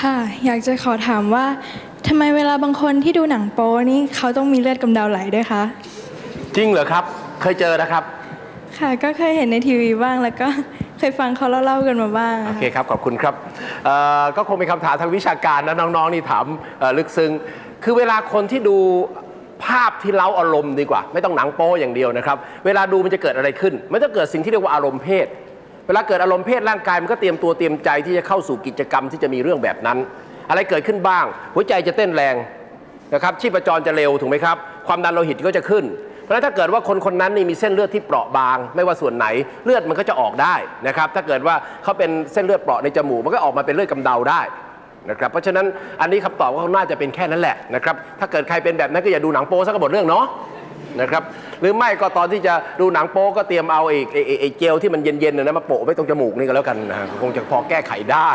ค่ะ อยากจะขอถามว่าทำไมเวลาบางคนที่ดูหนังโป๊นี่เขาต้องมีเลือดกำเดาไหลด้วยคะ จริงเหรอครับ เคยเจอนะครับ ค่ะ ก็เคยเห็นในทีวีบ้างแล้วก็เคยฟังเขาเล่าๆกันมาบ้างโออะเคค่ะครับ ขอบคุณครับเอ่อก็คงเป็นคำถามทางวิชาการนะน้องๆนี่ถามเอ่อลึกซึ้งคือเวลาคนที่ดูภาพที่เล้าอารมณ์ดีกว่า ไม่ต้องหนังโป๊อย่างเดียวนะครับ เวลาดูมันจะเกิดอะไรขึ้น มันจะเกิดสิ่งที่เรียกว่าอารมณ์เพศเวลาเกิดอารมณ์เพศร่างกายมันก็เตรียมตัวเตรียมใจที่จะเข้าสู่กิจกรรมที่จะมีเรื่องแบบนั้น อะไรเกิดขึ้นบ้าง หัวใจจะเต้นแรงนะครับชีพจรจะเร็วถูกไหมครับ ความดันโลหิตก็จะขึ้น เพราะฉะนั้นถ้าเกิดว่าคนคนนั้นนี่มีเส้นเลือดที่เปราะบาง ไม่ว่าส่วนไหนเลือดมันก็จะออกได้นะครับถ้าเกิดว่าเขาเป็นเส้นเลือดเปราะในจมูกมันก็ออกมาเป็นเลือดกำเดาได้นะครับเพราะฉะนั้นอันนี้คำตอบก็น่าจะเป็นแค่นั้นแหละนะครับถ้าเกิดใครเป็นแบบนั้นก็อย่าดูหนังโป๊สักหมดเรื่องเนาะ นะครับ หรือไม่ก็ตอนที่จะดูหนังโป๊ก็เตรียมเอาไอ้ไอ้ไอ้เจลที่มันเย็นๆนะนะมาโปะไว้ตรงจมูกนี่ก็แล้วกันนะฮะคงจะพอแก้ไขได้